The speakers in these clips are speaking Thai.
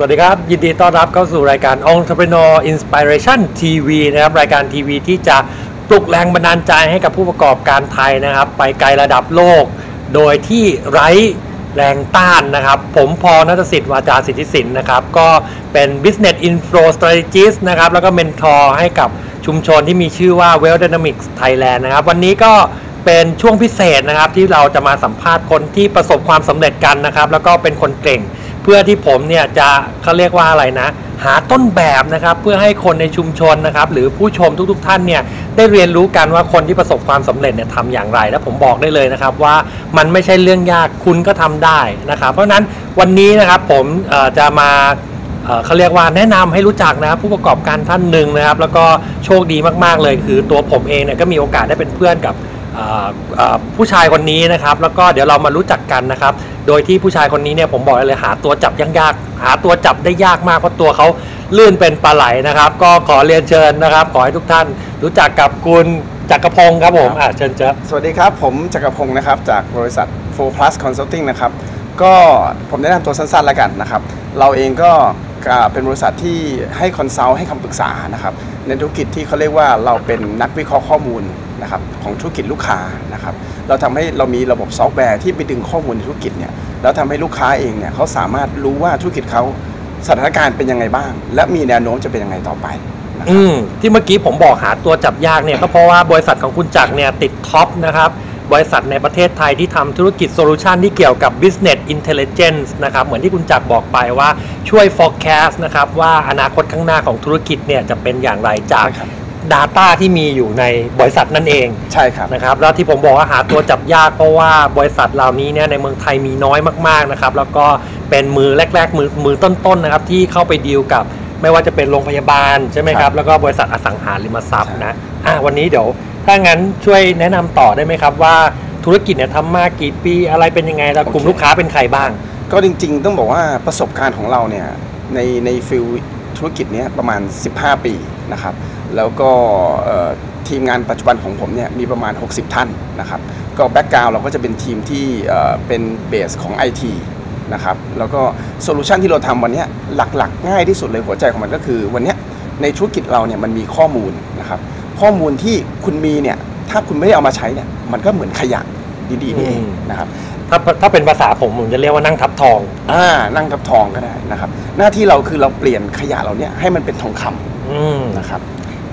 สวัสดีครับ ยินดีต้อนรับเข้าสู่รายการ Entrepreneur Inspiration TV นะครับ รายการทีวีที่จะปลุกแรงบันดาลใจให้กับผู้ประกอบการไทยนะครับ ไปไกลระดับโลก โดยที่ไร้แรงต้านนะครับ ผมพอนัทสิทธิ์วาจาสิทธิสินนะครับ ก็เป็น Business Info Strategist นะครับ แล้วก็เมนทอร์ให้กับชุมชนที่มีชื่อว่า Well Dynamics Thailand นะครับ วันนี้ก็เป็นช่วงพิเศษนะครับที่เราจะมาสัมภาษณ์คนที่ประสบความสำเร็จกันนะครับ แล้วก็เป็นคนเก่ง พื่อที่ผมเนี่ยจะเขาเรียกว่าอะไรนะ หาต้นแบบนะครับเพื่อให้คนในชุมชนนะครับหรือผู้ชมทุกๆ ท่านเนี่ยได้เรียนรู้กันว่าคนที่ประสบความสำเร็จเนี่ยทำอย่างไร และผมบอกได้เลยนะครับว่ามันไม่ใช่เรื่องยากคุณก็ทำได้นะครับ เพราะฉะนั้นวันนี้นะครับผมจะมาเขาเรียกว่าแนะนำให้รู้จักนะครับผู้ประกอบการท่านหนึ่งนะครับ แล้วก็โชคดีมากๆเลย คือตัวผมเองเนี่ยก็มีโอกาสได้เป็นเพื่อนกับ ผู้ชายคนนี้นะครับ แล้วก็เดี๋ยวเรามารู้จักกันนะครับ โดยที่ผู้ชายคนนี้เนี่ยผมบอกได้เลยหาตัวจับยากๆหาตัวจับได้ยากมากเพราะตัวเขาลื่นเป็นปลาไหลนะครับ ก็ขอเรียนเชิญนะครับ ขอให้ทุกท่านรู้จักกับคุณจักรพงศ์ครับผมอ่าเชิญเจอสวัสดีครับ ผมจักรพงศ์นะครับ จากบริษัท4 plus consulting นะครับ ก็ผมแนะนำตัวสั้นๆแล้วกันนะครับ เราเองก็อ่าเป็นบริษัทที่ให้คอนซัลท์ให้คำปรึกษานะครับ ในธุรกิจที่เขาเรียกว่าเราเป็นนักวิเคราะห์ข้อมูล นะครับของธุรกิจลูกค้านะครับเราทำให้เรามีระบบซอฟต์แวร์ที่ไปดึงข้อมูลในธุรกิจเนี่ยแล้วทำให้ลูกค้าเองเนี่ยเขาสามารถรู้ว่าธุรกิจเขาสถานการณ์เป็นยังไงบ้าง และมีแนวโน้มจะเป็นยังไงต่อไปนะครับอืมที่เมื่อกี้ผมบอกหาตัวจับยากเนี่ยก็เพราะว่าบริษัทของคุณจักรเนี่ยติดท็อปนะครับบริษัทในประเทศไทยที่ทำธุรกิจโซลูชันที่เกี่ยวกับ business intelligence นะครับ เหมือนที่คุณจักรบอกไปว่าช่วย forecast นะครับ ว่าอนาคตข้างหน้าของธุรกิจเนี่ยจะเป็นอย่างไรจากใช่ครับ Data ที่มีอยู่ในบริษัทนั่นเองใช่ครับนะครับ แล้วที่ผมบอกว่าหาตัวจับยากเพราะว่าบริษัทเหล่านี้เนี่ยในเมืองไทยมีน้อยมากๆนะครับ แล้วก็เป็นมือแรก ๆ มือมือต้นๆนะครับที่เข้าไปดีลกับไม่ว่าจะเป็นโรงพยาบาลใช่ไหมคครัรับบแล้วก็บริษัทอสังหาริมทรัพย์ใช่นะอะวันนี้เดี๋ยว ถ้างั้นช่วยแนะนำต่อได้ไหมครับว่าธุรกิจเนี่ยทำมากี่ปีอะไรเป็นยังไงแล้วกลุ่มลูกค้าเป็นใครบ้าง ก็จริง ๆ ต้องบอกว่าประสบการณ์ของเราเนี่ยในในฟิลธุรกิจเนี้ยประมาณ 15 ปีนะครับ แล้วก็เอ่อทีมงานปัจจุบันของผมเนี่ยมีประมาณ 60 ท่านนะครับ ก็แบ็กกราวเราก็จะเป็นทีมที่เอ่อเป็นเบสของ IT นะครับ แล้วก็โซลูชันที่เราทำวันเนี้ยหลักๆ ง่ายที่สุดเลยหัวใจของมันก็คือ วันเนี้ยในธุรกิจเราเนี่ยมันมีข้อมูลนะครับข้อมูลที่คุณมีเนี่ยถ้าคุณไม่ได้เอามาใช้เนี่ยมันก็เหมือนขยะดีๆนี่เองอืมนะครับถ้าถ้าเป็นภาษาผมผมจะเรียกว่านั่งทับทองอ่านั่งทับทองก็ได้นะครับ หน้าที่เราคือเราเปลี่ยนขยะเราเนี่ยให้มันเป็นทองคำอืมนะครับ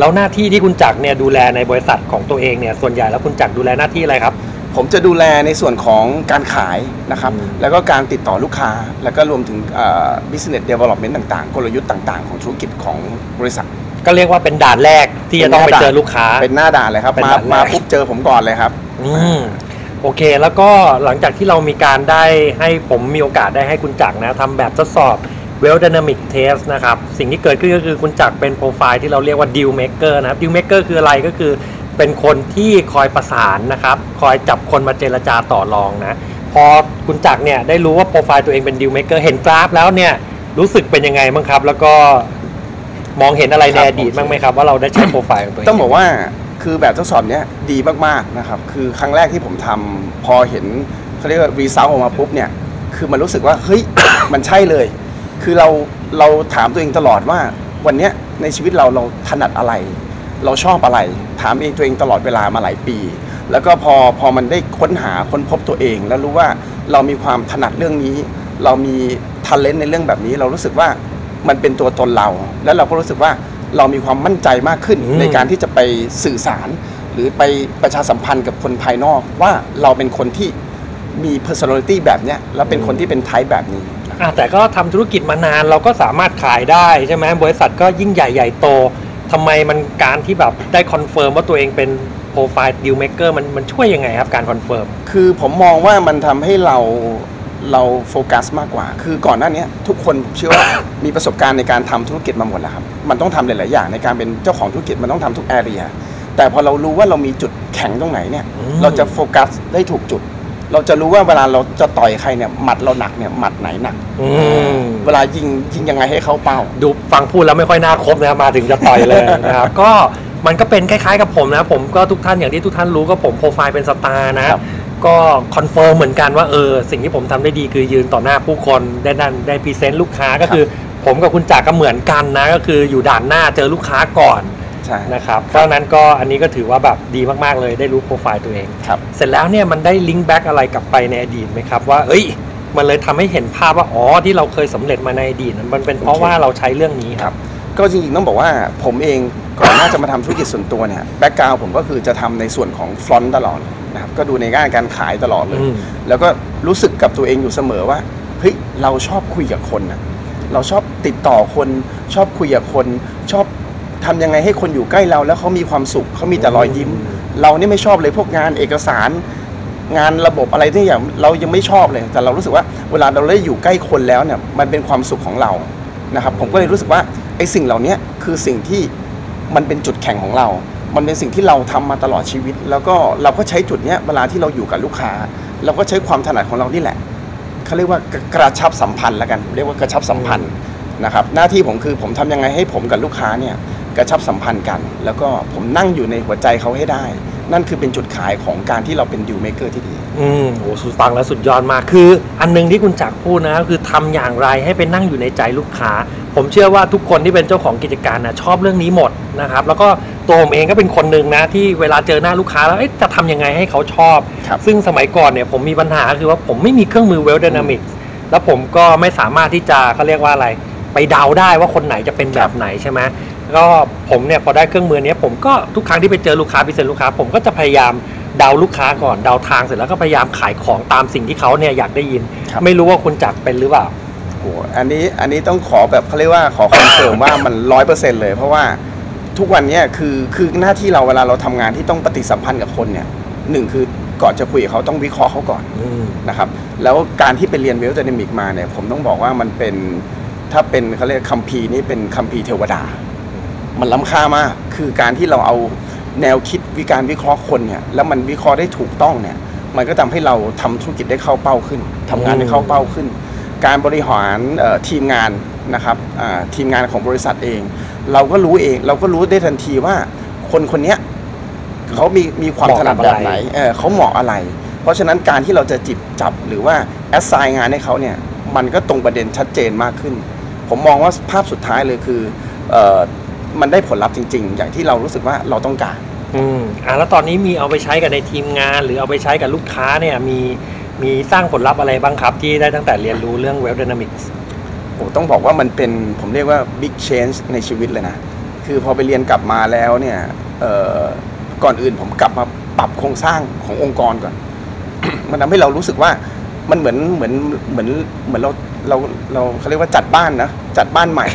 แล้วหน้าที่ที่คุณจักรเนี่ยดูแลในบริษัทของตัวเองเนี่ยส่วนใหญ่แล้วคุณจักรดูแลหน้าที่อะไรครับ ผมจะดูแลในส่วนของการขายนะครับอืมแล้วก็การติดต่อลูกค้า แล้วก็รวมถึงเอ่อ business development ต่างๆ กลยุทธ์ต่างๆ ของธุรกิจของบริษัท ก็เรียกว่าเป็นด่านแรกที่จะต้องไปเจอลูกค้า เป็นหน้าด่านเลยครับเป็นมาด่านแรกมาปุ๊บเจอผมก่อนเลยครับอืมโอเค แล้วก็หลังจากที่เรามีการได้ให้ผมมีโอกาสได้ให้คุณจักรนะทำแบบทดสอบ Well Dynamic Test นะครับ สิ่งที่เกิดขึ้นก็คือคุณจักรเป็นโปรไฟล์ที่เราเรียกว่า Deal Maker นะครับ Deal Maker คืออะไรก็คือเป็นคนที่คอยประสานนะครับ คอยจับคนมาเจรจาต่อรองนะ พอคุณจักรเนี่ยได้รู้ว่าโปรไฟล์ตัวเองเป็น Deal Maker เห็นกราฟแล้วเนี่ยรู้สึกเป็นยังไงบ้างครับ แล้วก็มองเห็นอะไรในครับอดีตบ้างไหมครับว่าเราได้ใช้โปรไฟล์ของตัวเองต้องบอกว่าคือแบบทดสอบเนี้ยดีมากๆนะครับ คือครั้งแรกที่ผมทำพอเห็นเขาเรียกว่ารีซ l ออกมาปุ๊บเนี่ย คือมันรู้สึกว่าเฮ้ยมันใช่เลย คือเราเราถามตัวเองตลอดว่า วันเนี้ยในชีวิตเราเราถนัดอะไร เราชอบอะไร ถามเองตัวเองตลอดเวลามาหลายปี แล้วก็พอพอมันได้ค้นหาค้นพบตัวเอง แล้วรู้ว่าเรามีความถนัดเรื่องนี้ เรามีทัเลนในเรื่องแบบนี้ เรารู้สึกว่ามันเป็นตัวตนเรา แล้วเราก็รู้สึกว่าเรามีความมั่นใจมากขึ้นอืมในการที่จะไปสื่อสาร หรือไปประชาสัมพันธ์กับคนภายนอกว่าเราเป็นคนที่มี personality แบบเนี้ยแล้วเป็นคนที่เป็น type แบบนี้ อะแต่ก็ทำธุรกิจมานานเราก็สามารถขายได้ใช่ไหมบริษัทก็ยิ่งใหญ่ใหญ่โตทำไมมันการที่แบบได้คอนเฟิร์มว่าตัวเองเป็นโปรไฟล์ดิวเม k เกอร์มันมันช่วยยังไงครับการคอนเฟิร์มคือผมมองว่ามันทำให้เราเราโฟกัสมากกว่า คือก่อนหน้านี้ทุกคนผมเชื่อว่ามีประสบการณ์ในการทำธุรกิจมาหมดแล้วครับ มันต้องทำหลาย ๆ อย่างในการเป็นเจ้าของธุรกิจมันต้องทำทุกแอเรียแต่พอเรารู้ว่าเรามีจุดแข็งตรงไหนเนี่ยอืมเราจะโฟกัสได้ถูกจุด เราจะรู้ว่าเวลาเราจะต่อยใครเนี่ยหมัดเราหนักเนี่ยหมัดไหนหนักอืมเวลายิงยิงยังไงให้เข้าเป้า ดูฟังพูดแล้วไม่ค่อยน่าคบนะครับมาถึงจะต่อยเลยนะครับ ก็มันก็เป็นคล้ายๆกับผมนะผมก็ทุกท่านอย่างที่ทุกท่านรู้ก็ผมโปรไฟล์เป็นสตาร์นะครับก็คอนเฟิร์มเหมือนกันว่าเออสิ่งที่ผมทำได้ดีคือยืนต่อหน้าผู้คนได้นั่นได้พรีเซนต์ลูกค้าก็คือ ผมกับคุณจักรก็เหมือนกันนะ ก็คืออยู่ด่านหน้าเจอลูกค้าก่อน ใช่นะครับเพราะฉะนั้นก็อันนี้ก็ถือว่าแบบดีมากๆเลยได้รู้โปรไฟล์ตัวเอง ครับ เสร็จแล้วเนี่ยมันได้ลิงก์แบ็กอะไรกลับไปในอดีตไหมครับว่าเอ้ย มันเลยทำให้เห็นภาพว่าอ๋อที่เราเคยสำเร็จมาในอดีตนั้นมันเป็นเพราะโอเคว่าเราใช้เรื่องนี้ครับ ก็จริงๆต้องบอกว่าผมเองก่อนหน้าจะมาทำธุรกิจส่วนตัวเนี่ยแบ็กกราวผมก็คือจะทำในส่วนของฟรอนต์ตลอดเลยนะครับก็ดูในงานการขายตลอดเลยอืมแล้วก็รู้สึกกับตัวเองอยู่เสมอว่าเฮ้ยเราชอบคุยกับคนนะเราชอบติดต่อคนชอบคุยกับคนชอบ ทำยังไงให้คนอยู่ใกล้เราแล้วเขามีความสุขเขามีแต่รอยยิ้ม เรานี่ไม่ชอบเลยพวกงานเอกสารงานระบบอะไรที่อย่างเรายังไม่ชอบเลย แต่เรารู้สึกว่าเวลาเราได้อยู่ใกล้คนแล้วเนี่ยมันเป็นความสุขของเรานะครับ ผมก็เลยรู้สึกว่าไอ้สิ่งเหล่านี้คือสิ่งที่มันเป็นจุดแข็งของเรา มันเป็นสิ่งที่เราทำมาตลอดชีวิต แล้วก็เราก็ใช้จุดเนี้ยเวลาที่เราอยู่กับลูกค้า เราก็ใช้ความถนัดของเรานี่แหละเขาเรียกว่ากระชับสัมพันธ์แล้วกัน เรียกว่ากระชับสัมพันธ์นะครับหน้าที่ผมคือผมทำยังไงให้ผมกับลูกค้าเนี่ย กระชับสัมพันธ์กัน แล้วก็ผมนั่งอยู่ในหัวใจเขาให้ได้ นั่นคือเป็นจุดขายของการที่เราเป็นดิวเมเกอร์ที่ดี อืมโอ้สุดฟังแล้วสุดยอดมากคือ อันหนึงที่คุณจักรพูดนะก็คือทำอย่างไรให้ไปนั่งอยู่ในใจลูกค้า ผมเชื่อว่าทุกคนที่เป็นเจ้าของกิจการนะชอบเรื่องนี้หมดนะครับ แล้วก็ตัวผมเองก็เป็นคนหนึ่งนะที่เวลาเจอหน้าลูกค้าแล้วเอ๊ะจะทำยังไงให้เขาชอบครับซึ่งสมัยก่อนเนี่ยผมมีปัญหาคือว่าผมไม่มีเครื่องมือเวลด y นามิกแล้วผมก็ไม่สามารถที่จะเขาเรียกว่าอะไร ไปเดาได้ว่าคนไหนจะเป็นแบบไหนใช่ไหม ก็ผมเนี่ยพอได้เครื่องมือเนี้ยผมก็ทุกครั้งที่ไปเจอลูกค้าพิเศษลูกค้า ผมก็จะพยายามเดาลูกค้าก่อนเดาทางเสร็จแล้วก็พยายามขายของตามสิ่งที่เขาเนี่ยอยากได้ยินครับไม่รู้ว่าคุณจักรเป็นหรือเปล่าโอ้โหอันนี้อันนี้ต้องขอแบบเขาเรียกว่าขอคอนเฟิร์มว่ามันร้อยเปอร์เซ็นต์เลยเพราะว่าทุกวันเนี้ยคือคือหน้าที่เราเวลาเราทำงานที่ต้องปฏิสัมพันธ์กับคนเนี่ยหนึ่งคือก่อนจะคุยกับเขาต้องวิเคราะห์เขาก่อนอืมนะครับแล้วการที่ไปเรียนเวล d y นามิกมาเนี่ยผมต้องบอกว่ามันเป็นถ้าเป็นเขาเรียกคัมภีร์นี่เป็นคัมภีร์เทวดา มันล้ำค่ามาก คือการที่เราเอาแนวคิดวิการวิเคราะห์คนเนี่ย แล้วมันวิเคราะห์ได้ถูกต้องเนี่ย มันก็ทำให้เราทำธุรกิจได้เข้าเป้าขึ้นทำงานได้เข้าเป้าขึ้น การบริหารเอ่อทีมงานนะครับอ่าทีมงานของบริษัทเอง เราก็รู้เอง เราก็รู้ได้ทันทีว่า คนคนเนี้ยเขามีมีความเหมาะถนัดกับแบอะไรบไหนเออเขาเหมาะอะไร เพราะฉะนั้นการที่เราจะจิบจับหรือว่าแอสไซน์งานให้เขาเนี่ย มันก็ตรงประเด็นชัดเจนมากขึ้น ผมมองว่าภาพสุดท้ายเลยคือเออ มันได้ผลลัพธ์จริง ๆ อย่างที่เรารู้สึกว่าเราต้องการ อืมอ่าแล้วตอนนี้มีเอาไปใช้กับในทีมงาน หรือเอาไปใช้กับลูกค้าเนี่ยมีมีสร้างผลลัพธ์อะไรบ้างครับ ที่ได้ตั้งแต่เรียนรู้เรื่องเวล d y นามิกส์โอ้ต้องบอกว่ามันเป็นผมเรียกว่า big change ในชีวิตเลยนะ คือพอไปเรียนกลับมาแล้วเนี่ยเอ่อก่อนอื่นผมกลับมาปรับโครงสร้างขององค์กรก่อน มันทำให้เรารู้สึกว่ามันเหมือนเหมือนเหมือนเหมือนเรา เราเราเขาเรียกว่าจัดบ้านนะจัดบ้านใหม่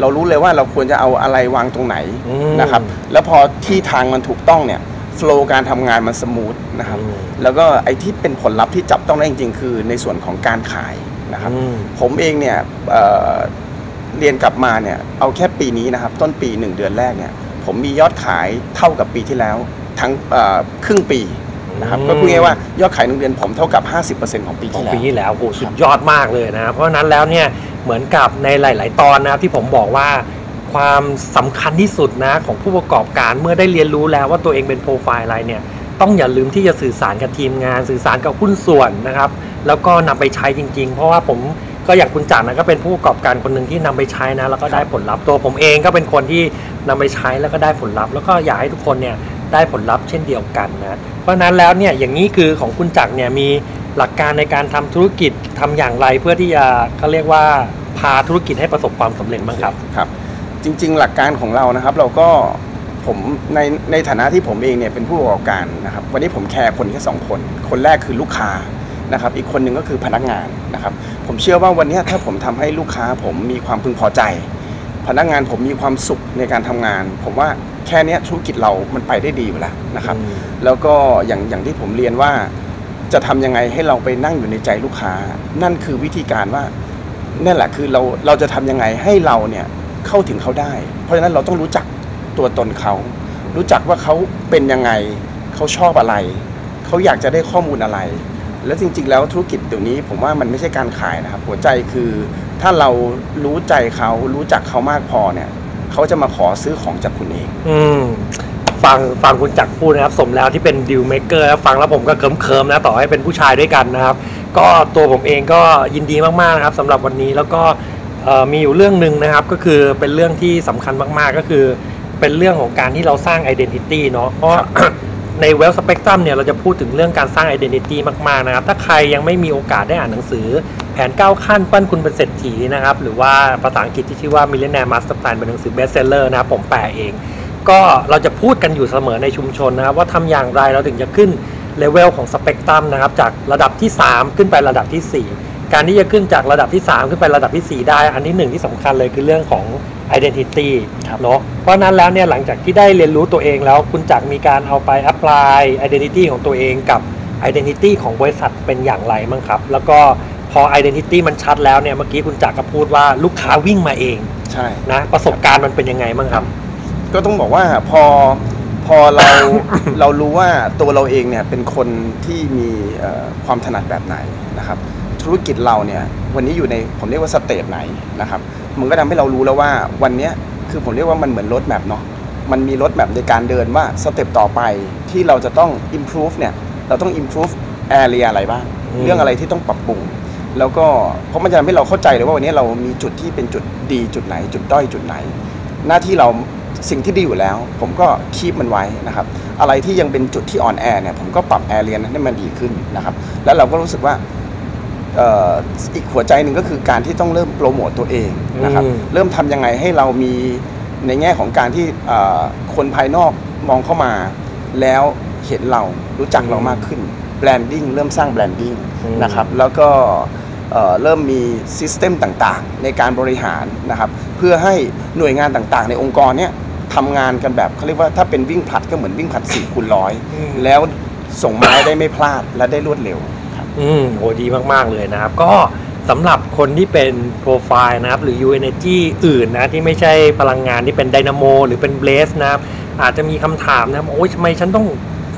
เรารู้เลยว่าเราควรจะเอาอะไรวางตรงไหนอืมนะครับ แล้วพอที่ทางมันถูกต้องเนี่ยโฟล์การทำงานมันสมูทนะครับอืมแล้วก็ไอ้ที่เป็นผลลัพธ์ที่จับต้องได้จริงๆ คือในส่วนของการขายนะครับอืมผมเองเนี่ยเอ่อเรียนกลับมาเนี่ยเอาแค่ปีนี้นะครับ ต้นปี 1 เดือนแรกเนี่ยผมมียอดขายเท่ากับปีที่แล้วทั้งเอ่อครึ่งปี นะครับอืมก็พูดง่ายๆว่ายอดขายหนึ่งเดือนผมเท่ากับ 50%ของปีของที่แล้วปีที่แล้วโหสุดยอดมากเลยนะเพราะฉะนั้นแล้วเนี่ยเหมือนกับในหลาย ๆ ตอนนะครับที่ผมบอกว่าความสำคัญที่สุดนะของผู้ประกอบการเมื่อได้เรียนรู้แล้วว่าตัวเองเป็นโปรไฟล์อะไรเนี่ยต้องอย่าลืมที่จะสื่อสารกับทีมงาน สื่อสารกับหุ้นส่วนนะครับ แล้วก็นำไปใช้จริง ๆ เพราะว่าผมก็อย่างคุณจักรนะก็เป็นผู้ประกอบการคนหนึ่งที่นำไปใช้นะแล้วก็ได้ผลลัพธ์ตัวผมเองก็เป็นคนที่นำไปใช้แล้วก็ได้ผลลัพธ์แล้วก็อยากให้ทุกคนเนี่ย ได้ผลลัพธ์เช่นเดียวกันนะ เพราะนั้นแล้วเนี่ยอย่างนี้คือของคุณจักรเนี่ยมีหลักการในการทำธุรกิจทำอย่างไรเพื่อที่จะเขาเรียกว่าพาธุรกิจให้ประสบความสำเร็จบ้างครับครับ จริง ๆ หลักการของเรานะครับเราก็ผมในในฐานะที่ผมเองเนี่ยเป็นผู้ประกอบการนะครับ วันนี้ผมแคร์คนแค่สองคน คนแรกคือลูกค้านะครับ อีกคนหนึ่งก็คือพนักงานนะครับ ผมเชื่อว่าวันนี้ถ้าผมทำให้ลูกค้าผมมีความพึงพอใจ พนักงานผมมีความสุขในการทำงาน ผมว่าแค่เนี้ยธุรกิจเรามันไปได้ดีอยู่แล้วนะครับอืมแล้วก็อย่างอย่างที่ผมเรียนว่า จะทำยังไงให้เราไปนั่งอยู่ในใจลูกค้า นั่นคือวิธีการว่านั่นแหละคือเราเราจะทำยังไงให้เราเนี่ยเข้าถึงเขาได้ เพราะฉะนั้นเราต้องรู้จักตัวตนเขา รู้จักว่าเขาเป็นยังไง เขาชอบอะไร เขาอยากจะได้ข้อมูลอะไร แล้วจริง ๆ แล้วธุรกิจเดี๋ยวนี้ผมว่ามันไม่ใช่การขายนะครับ หัวใจคือถ้าเรารู้ใจเขารู้จักเขามากพอเนี่ยเขาจะมาขอซื้อของจากคุณเอง อืมฟังฟังคุณจักรพูดนะครับ สมแล้วที่เป็นดิวเม k เกอร์ฟังแล้วผมก็เคิมๆนะต่อให้เป็นผู้ชายด้วยกันนะครับ ก็ตัวผมเองก็ยินดีมากๆนะครับสำหรับวันนี้แล้วก็เอ่อมีอยู่เรื่องหนึ่งนะครับก็คือเป็นเรื่องที่สำคัญมากๆก็คือเป็นเรื่องของการที่เราสร้าง identity เนาะเพราะ ใน Well Spectrum เนี่ยเราจะพูดถึงเรื่องการสร้าง identity มากๆนะครับ ถ้าใครยังไม่มีโอกาสได้อ่านหนังสือ แผน 9 ขั้นปั้นคุณเป็นเศรษฐีนะครับ หรือว่าภาษาอังกฤษที่ชื่อว่า Millionaire Master Plan เป็นหนังสือ bestseller นะครับผมแปลเอง ก็เราจะพูดกันอยู่เสมอในชุมชนนะครับ ว่าทำอย่างไรเราถึงจะขึ้นเลเวลของสเปกตรัมนะครับจากระดับที่ 3 ขึ้นไประดับทีสี่4 การที่จะขึ้นจากระดับที่ 3 ขึ้นไประดับทีสี่4 ได้ อันที่หนึ่งที่สำคัญเลยคือเรื่องของ identity ครับเนาะเพราะฉะนั้นแล้วเนี่ยหลังจากที่ได้เรียนรู้ตัวเองแล้ว คุณจักรมีการเอาไป apply identity ของตัวเองกับ identity ของบริษัทเป็นอย่างไรมั้งครับ แล้วก็พอ identity มันชัดแล้วเนี่ยเมื่อกี้คุณจักรก็พูดว่าลูกค้าวิ่งมาเองใช่นะประสบการณ์มันเป็นยังไงมั้งครับ ก็ต้องบอกว่าพอพอเราเรารู้ว่าตัวเราเองเนี่ยเป็นคนที่มีเอ่อความถนัดแบบไหนนะครับ ธุรกิจเราเนี่ยวันนี้อยู่ในผมเรียกว่าสเตจไหนนะครับมันก็ทำให้เรารู้แล้วว่าวันเนี้ยคือผมเรียกว่ามันเหมือนรถแมพเนาะมันมีรถแมพในการเดินว่าสเต็ปต่อไปที่เราจะต้อง improve เนี่ยเราต้อง improve area อะไรบ้างอืมเรื่องอะไรที่ต้องปรับปรุงแล้วก็เพราะมันจะทำให้เราเข้าใจเลยว่าวันนี้เรามีจุดที่เป็นจุดดีจุดไหน จุดด้อยจุดไหน หน้าที่เราสิ่งที่ดีอยู่แล้ว ผมก็คีบมันไว้นะครับอะไรที่ยังเป็นจุดที่อ่อนแอเนี่ยผมก็ปรับแอร์เรียนนั้นให้มันดีขึ้นนะครับแล้วเราก็รู้สึกว่าเอ่ออีกหัวใจหนึ่งก็คือการที่ต้องเริ่มโปรโมตตัวเองนะครับอืมเริ่มทำยังไงให้เรามีในแง่ของการที่เอ่อคนภายนอกมองเข้ามา แล้วเห็นเรารู้จักเรามากขึ้นแบรนดิ้งเริ่มสร้างแบรนดิ้งอืมนะครับแล้วก็เอ่อเริ่มมีซิสเต็มต่างๆ ในการบริหารนะครับเพื่อให้หน่วยงานต่างๆ ในองค์กรเนี้ยทำงานกันแบบเขาเรียกว่าถ้าเป็นวิ่งผลัดก็เหมือนวิ่งผลัด4คูณร้อยอืมแล้วส่งไม้ได้ไม่พลาดและได้รวดเร็วครับ อืมโหดีมากๆเลยนะครับ ก็สำหรับคนที่เป็นโปรไฟล์นะครับ หรือ U Energy อื่นนะที่ไม่ใช่พลังงานที่เป็นไดนาโมหรือเป็นเบสนะครับ อาจจะมีคำถามนะครับ โอ้ยทำไมฉันต้อง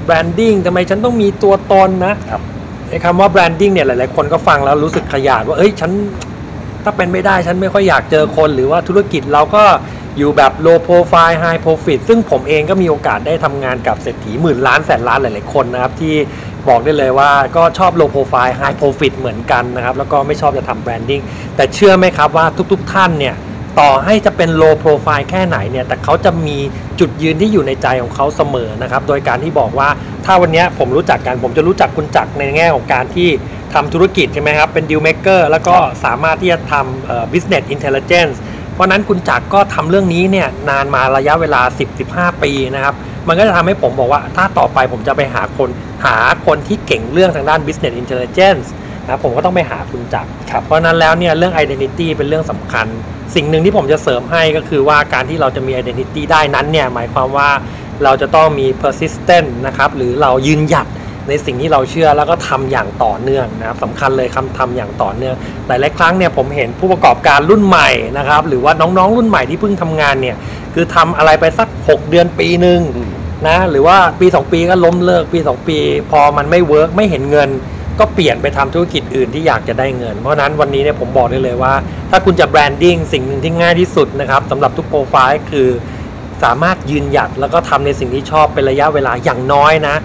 แบรนดิ้งทำไมฉันต้องมีตัวตนนะครับไอ้คำว่าแบรนดิ้งเนี่ยหลายๆคนก็ฟังแล้วรู้สึกขยาดว่าเอ้ยฉันถ้าเป็นไม่ได้ฉันไม่ค่อยอยากเจอคนหรือว่าธุรกิจเราก็อยู่แบบ low profile high profit ซึ่งผมเองก็มีโอกาสได้ทำงานกับเศรษฐีหมื่นล้านแสนล้านหลาย ๆ คนนะครับ ที่ บอกได้เลยว่าก็ชอบ low profile high profit เหมือนกันนะครับ แล้วก็ไม่ชอบจะทำ branding แต่เชื่อไหมครับว่าทุกๆท่านเนี่ยต่อให้จะเป็น low profile แค่ไหนเนี่ย แต่เขาจะมีจุดยืนที่อยู่ในใจของเขาเสมอนะครับ โดยการที่บอกว่าถ้าวันนี้ผมรู้จักกัน ผมจะรู้จักคุณจักรในแง่ของการที่ทำธุรกิจใช่ไหมครับ เป็น deal maker แล้วก็สามารถที่จะทำเอ่อ business intelligence เพราะนั้นคุณจักรก็ทำเรื่องนี้เนี่ยนานมาระยะเวลา 10-15 ปีนะครับ มันก็จะทำให้ผมบอกว่าถ้าต่อไปผมจะไปหาคน หาคนที่เก่งเรื่องทางด้าน business intelligence นะครับผมก็ต้องไปหาคุณจักรครับเพราะฉะนั้นแล้วเนี่ยเรื่อง identity เป็นเรื่องสำคัญ สิ่งหนึ่งที่ผมจะเสริมให้ก็คือว่าการที่เราจะมี identity ได้นั้นเนี่ยหมายความว่าเราจะต้องมี persistent นะครับหรือเรายืนหยัดในสิ่งที่เราเชื่อแล้วก็ทำอย่างต่อเนื่องนะครับสำคัญเลยคำทำอย่างต่อเนื่องหลายๆครั้งเนี่ยผมเห็นผู้ประกอบการรุ่นใหม่นะครับหรือว่าน้องๆ รุ่นใหม่ที่เพิ่งทำงานเนี่ยคือทำอะไรไปสัก 6 เดือนปีหนึ่งอืม นะ หรือว่าปี 2 ปีก็ล้มเลิกปี 2 ปี พอมันไม่เวิร์กไม่เห็นเงิน ก็เปลี่ยนไปทำธุรกิจอื่นที่อยากจะได้เงิน เพราะฉะนั้นวันนี้เนี่ยผมบอกได้เลยว่า ถ้าคุณจะแบรนดิ้งสิ่งหนึ่งที่ง่ายที่สุดนะครับสำหรับทุกโปรไฟล์คือสามารถยืนหยัดแล้วก็ทำในสิ่งที่ชอบเป็นระยะเวลาอย่างน้อยนะ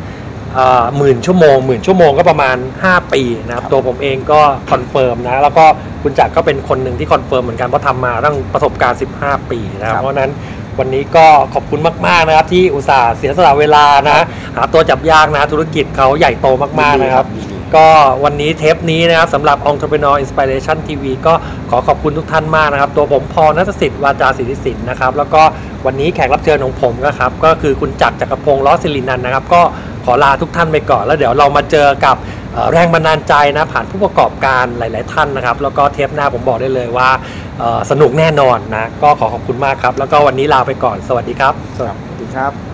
หมื่นชั่วโมงหมื่นชั่วโมงก็ประมาณ 5 ปีนะครับครับตัวผมเองก็คอนเฟิร์มนะแล้วก็คุณจักรก็เป็นคนหนึ่งที่คอนเฟิร์มเหมือนกันเพราะทำมาตั้งประสบการณ์ 15 ปีนะครับเพราะฉะนั้น วันนี้ก็ขอบคุณมาก ๆ นะครับ ที่อุตส่าห์เสียสละเวลานะหาตัวจับยากนะธุรกิจเขาใหญ่โตมากๆนะครับยินดีก็วันนี้เทปนี้นะครับสำหรับ Entrepreneur Inspiration TV ก็ขอขอบคุณทุกท่านมากนะครับ ตัวผมพอนัทสิทธิ์วาจาศิริสินนะครับ แล้วก็วันนี้แขกรับเชิญของผมนะครับ ก็คือคุณจักรจักรพงศ์ล้อศิรินันท์นะครับ ก็ขอลาทุกท่านไปก่อนแล้วเดี๋ยวเรามาเจอกับเอ่อ แรงบันดาลใจนะผ่านผู้ประกอบการหลาย ๆ ท่านนะครับ แล้วก็เทปหน้าผมบอกได้เลยว่าสนุกแน่นอนนะ ก็ขอขอบคุณมากครับ แล้วก็วันนี้ลาไปก่อนสวัสดีครับ สวัสดีครับ